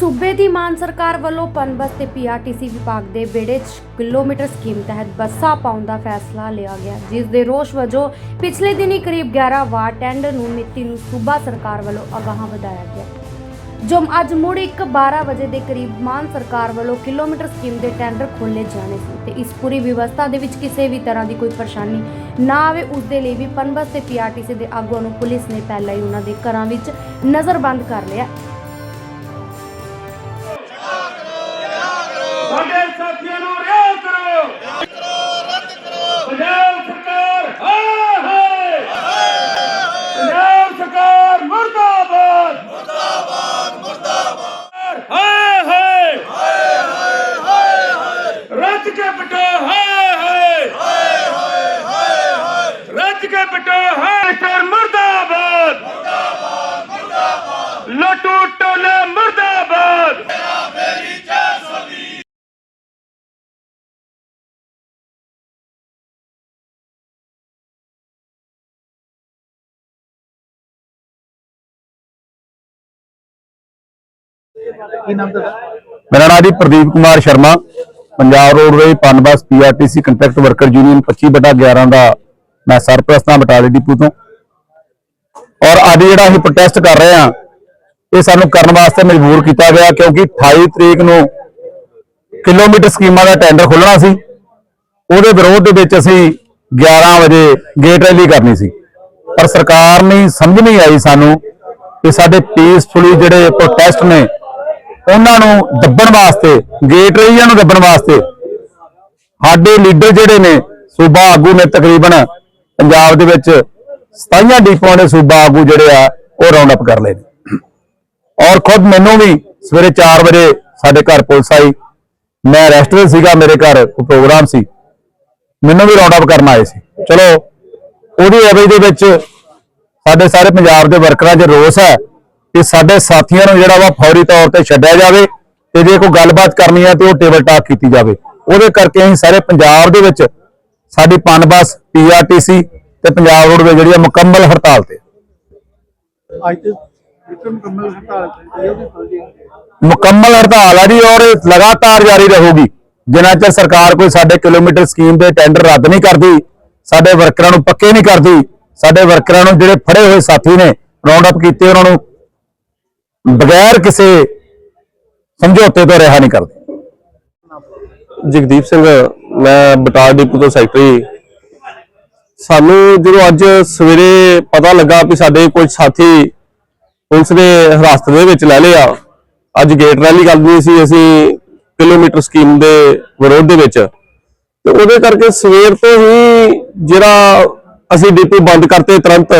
ਸੂਬੇ ਦੀ ਮਾਨ ਸਰਕਾਰ ਵੱਲੋਂ ਪਨਬਸ ਤੇ ਪੀਆਰਟੀਸੀ ਵਿਭਾਗ ਦੇ ਬੇੜੇ 'ਚ ਕਿਲੋਮੀਟਰ ਸਕੀਮ ਤਹਿਤ ਬੱਸਾਂ ਪਾਉਣ ਦਾ ਫੈਸਲਾ ਲਿਆ ਗਿਆ। ਜਿਸ ਦੇ ਰੋਸ਼ ਵਜੋਂ ਪਿਛਲੇ ਦਿਨੀ ਕਰੀਬ 11 ਵਾਰ ਟੈਂਡਰ ਨੂੰ ਮਿਤੀ ਨੂੰ ਸੂਬਾ ਸਰਕਾਰ ਵੱਲੋਂ ਅਗਾਹਾਂ ਵਧਾਇਆ ਗਿਆ। ਜੋ ਅੱਜ ਮੁੜ ਇੱਕ 12 ਵਜੇ ਦੇ ਕਰੀਬ ਮਾਨ ਸਰਕਾਰ ਵੱਲੋਂ ਕਿਲੋਮੀਟਰ ਸਕੀਮ ਦੇ ਟੈਂਡਰ ਖੋਲ੍ਹੇ ਜਾਣੇ ਸੀ ਤੇ ਇਸ ਪੂਰੀ ਵਿਵਸਥਾ ਦੇ ਵਿੱਚ ਕਿਸੇ ਵੀ ਤਰ੍ਹਾਂ ਦੀ ਕੋਈ ਪਰੇਸ਼ਾਨੀ ਨਾ ਆਵੇ, ਉਸ ਦੇ ਲਈ ਵੀ ਪਨਬਸ ਤੇ ਪੀਆਰਟੀਸੀ ਦੇ ਆਗੂਆਂ ਨੂੰ ਪੁਲਿਸ ਨੇ ਪਹਿਲਾਂ ਹੀ ਉਹਨਾਂ ਦੇ ਘਰਾਂ ਵਿੱਚ ਨਜ਼ਰਬੰਦ ਕਰ ਲਿਆ। ਲਟੂ ਟੋਲੇ ਮੁਰਦਾਬਾਦ। ਮੇਰਾ ਨਾਮ ਜੀ Pradeep Kumar Sharma. Punjab roadways Punbus PRTC contract worker union 25 ਬਟਾ 11 ਦਾ ਮੈਂ ਸਰਪ੍ਰਸਤ ਹਾਂ ਬਟਾਲੇ ਡਿਪੂ ਤੋਂ। ਔਰ ਅੱਜ ਜਿਹੜਾ ਅਸੀਂ ਪ੍ਰੋਟੈਸਟ ਕਰ ਰਹੇ ਹਾਂ ਇਹ ਸਾਨੂੰ ਕਰਨ ਵਾਸਤੇ ਮਜਬੂਰ ਕੀਤਾ ਗਿਆ ਕਿਉਂਕਿ 28 ਤਰੀਕ ਨੂੰ ਕਿਲੋਮੀਟਰ ਸਕੀਮਾਂ ਦਾ ਟੈਂਡਰ ਖੁੱਲਣਾ ਸੀ। ਉਹਦੇ ਵਿਰੋਧ ਦੇ ਵਿੱਚ ਅਸੀਂ 11 ਵਜੇ ਗੇਟ ਰੈਲੀ ਕਰਨੀ ਸੀ। ਪਰ ਸਰਕਾਰ ਨੇ ਸਮਝ ਨਹੀਂ ਆਈ ਸਾਨੂੰ ਕਿ ਸਾਡੇ ਪੀਸਫੁਲੀ ਜਿਹੜੇ ਪ੍ਰੋਟੈਸਟ ਨੇ, ਉਹਨਾਂ ਨੂੰ ਦੱਬਣ ਵਾਸਤੇ, ਗੇਟ ਰੈਲੀਆਂ ਨੂੰ ਦੱਬਣ ਵਾਸਤੇ ਸਾਡੇ ਲੀਡਰ ਜਿਹੜੇ ਨੇ, ਸੂਬਾ ਆਗੂ ਨੇ ਤਕਰੀਬਨ ਪੰਜਾਬ ਦੇ ਵਿੱਚ 27 ਡੀਪੋਆਂ ਦੇ ਸੂਬਾ ਆਗੂ ਜਿਹੜੇ ਆ, ਉਹ ਰਾਉਂਡ ਅਪ ਕਰ ਲਏ ਨੇ। ਔਰ ਖੁਦ ਮੈਨੂੰ ਵੀ ਸਵੇਰੇ 4 ਵਜੇ ਸਾਡੇ ਘਰ ਪੁਲਿਸ ਆਈ। ਮੈਂ ਰੈਸਟ ਵਿੱਚ ਸੀਗਾ, ਮੇਰੇ ਘਰ ਪ੍ਰੋਗਰਾਮ ਸੀ। ਮੈਨੂੰ ਵੀ ਰਾਉਂਡ ਅਪ ਕਰਨ ਆਏ ਸੀ। ਚਲੋ, ਉਹਦੀ ਅਵਜ ਦੇ ਵਿੱਚ ਸਾਡੇ ਸਾਰੇ ਪੰਜਾਬ ਦੇ ਵਰਕਰਾਂ 'ਚ ਰੋਸ ਹੈ ਕਿ ਸਾਡੇ ਸਾਥੀਆਂ ਨੂੰ ਜਿਹੜਾ ਵਾ ਫੌਰੀ ਤੌਰ ਤੇ ਛੱਡਿਆ ਜਾਵੇ ਤੇ ਜੇ ਕੋਈ ਗੱਲਬਾਤ ਕਰਨੀ ਹੈ ਤੇ ਉਹ ਟੇਬਲ ਟਾਕ ਕੀਤੀ ਜਾਵੇ। ਉਹਦੇ ਕਰਕੇ ਅਸੀਂ ਸਾਰੇ ਪੰਜਾਬ ਦੇ ਵਿੱਚ ਸਾਡੀ ਪਨਬਸ ਪੀਆਰਟੀਸੀ ਤੇ ਪੰਜਾਬ ਰੋਡਵੇ ਜਿਹੜੀ ਆ ਮੁਕੰਮਲ ਹੜਤਾਲ ਤੇ। ਅੱਜ ਮੁਕੰਮਲ ਹੜਤਾਲ ਆ ਜੀ ਔਰ ਲਗਾਤਾਰ ਜਾਰੀ ਰਹੂਗੀ। ਜਿੰਨਾ ਚਿਰ ਸਰਕਾਰ ਕੋਈ ਸਾਡੇ ਕਿਲੋਮੀਟਰ ਸਕੀਮ ਦੇ ਟੈਂਡਰ ਰੱਦ ਨਹੀਂ ਕਰਦੀ ਸਾਡੇ ਵਰਕਰਾਂ ਨੂੰ ਪੱਕੇ ਨਹੀਂ ਕਰਦੀ ਸਾਡੇ ਵਰਕਰਾਂ ਨੂੰ ਜਿਹੜੇ ਫੜੇ ਹੋਏ ਸਾਥੀ ਨੇ ਰਾਉਂਡ ਅਪ ਕੀਤੇ ਉਹਨਾਂ ਨੂੰ ਬਗੈਰ ਕਿਸੇ ਸਮਝੌਤੇ ਤੋਂ ਰਿਹਾ ਨਹੀਂ ਕਰਦੇ। ਜਗਦੀਪ ਸਿੰਘ ਮੈਂ ਬਟਾਲ ਡਿਪੂ ਤੋਂ ਸੈਕਟਰੀ। ਸਾਨੂੰ ਜਦੋਂ ਅੱਜ ਸਵੇਰੇ ਪਤਾ ਲੱਗਾ ਕਿ ਸਾਡੇ ਕੁਝ ਸਾਥੀ ਪੁਲਿਸ ਨੇ ਹਿਰਾਸਤ ਦੇ ਵਿੱਚ ਲੈ ਲਿਆ। ਅੱਜ ਗੇਟ ਰੈਲੀ ਕਰਦੀ ਸੀ ਅਸੀਂ ਕਿਲੋਮੀਟਰ ਸਕੀਮ ਦੇ ਵਿਰੋਧ ਦੇ ਵਿੱਚ। ਤੇ ਉਹਦੇ ਕਰਕੇ ਸਵੇਰ ਤੋਂ ਹੀ ਜਿਹੜਾ ਅਸੀਂ ਡਿਪੂ ਬੰਦ ਕਰਤੇ ਤੁਰੰਤ,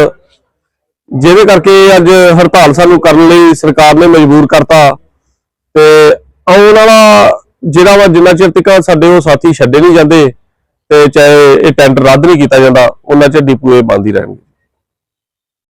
ਜਿਹਦੇ ਕਰਕੇ ਅੱਜ ਹੜਤਾਲ ਸਾਨੂੰ ਕਰਨ ਲਈ ਸਰਕਾਰ ਨੇ ਮਜਬੂਰ ਕਰਤਾ। ਤੇ ਆਉਣ ਵਾਲਾ ਜਿਹੜਾ ਵਾ ਜਿੰਨਾ ਚਿਰ ਤੱਕ ਸਾਡੇ ਉਹ ਸਾਥੀ ਛੱਡੇ ਨਹੀਂ ਜਾਂਦੇ, ਤੇ ਚਾਹੇ ਇਹ ਟੈਂਡਰ ਰੱਦ ਨਹੀਂ ਕੀਤਾ ਜਾਂਦਾ, ਉਹਨਾਂ ਚਿਰ ਡਿਪੂ ਇਹ ਬੰਦ ਹੀ ਰਹਿਣਗੇ।